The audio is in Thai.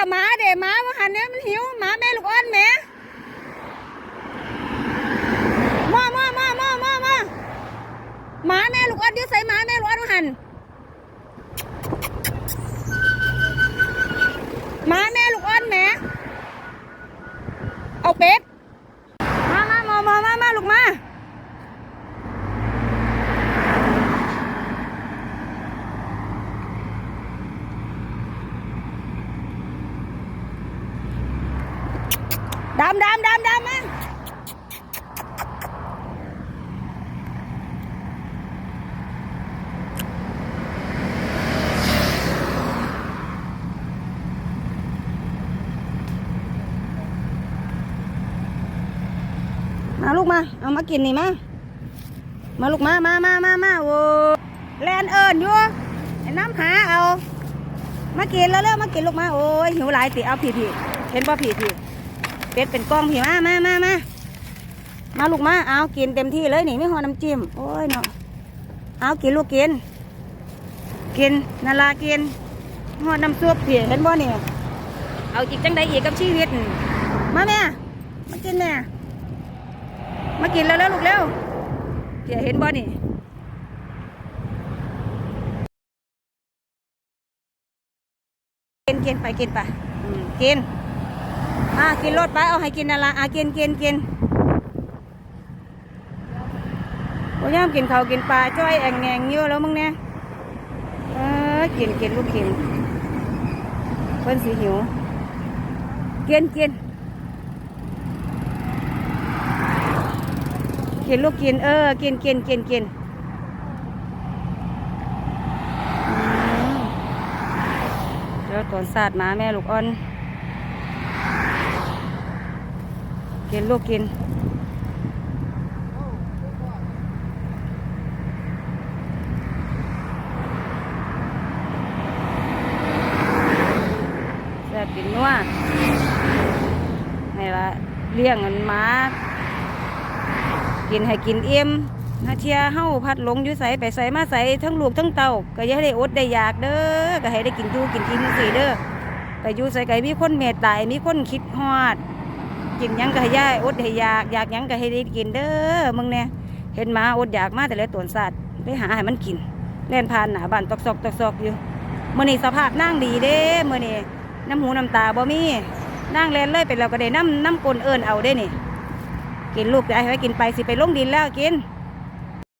ละหมาเด้หมามาหันเนี้ยมันหิวหมาแม่ลูกอ้อนแม่มามามามามามหมาแม่ลูกอ้อนเดี๋ยใส่หมาแม่ลูกอ้อนหัน ดำดำดำดำมามาลูกมา เอามากินนี่มา มาลูกมา มามามามาโอ้แลนเอิญอยู่ไอ้น้ำหาเอา มากินแล้วเร็วมากินลูกมา โอ้ยหิวหลายติเอาผีผีเห็นป่ะผีผี เป็ดเป็นกล้องพี่มามามามามาลูกมาเอากินเต็มที่เลยนี่ไม่หอน้ำจิ้มโอ้ยเนาะเอากินลูกกิน กินนาลากินหอน้ำซุปพี่เห็นบ่เนี่ยเอาอีกจังใดอีกกับชีวิตมาแม่มากินแม่มากินแล้วแล้วลูกเร็วพี่เห็นบ่นี่กินกินไปกินไปกิน อะกินรถไปเอาให้กินนั่นละอะกินกินกินโอ้ยามกินข้าวกินปลาจ้อยแองแงงอยู่แล้วมึงเนี่ยเออกินกินลูกกินเพิ่นสิหิวกินกินกินลูกกินเออกินกินกินกินเดี๋ยวตอนสาดมาแม่ลูกอ่อน กินลูกกิน แซ่บกินนัวให้ละเลี้ยงเงินมากินให้กินเอี่ยมนาเทียเฮาพัดหลงอยู่ใสไปใส่มาใส่ทั้งลูกทั้งเต่าก็อย่าได้อดได้อยากเด้อก็ให้ได้กินอยู่กินกินสิเด้อไปอยู่ใส่ไก่มีคนเมตตามีคนคิดฮอด กินยังก็ให้ย่ายอดให้อยากอยากยังก็ให้ได้กินเด้อมึงเนี่ยเห็นหมาอดอยากมาแต่ละตัวสัตว์ไปหาให้มันกินเล่นผ่านหนาบ้านตอกซอกตอกซอกอยู่มื่อนี้สภาพนั่งดีเด้มื่อนี้น้ำหูน้ำตาบ่มีนั่งเล่นเลยเป็นเราก็ได้น้ำน้ำกลนเอิญเอาได้นี่กินลูกจะให้ไว้กินไปสิไปลงดินแล้วกิน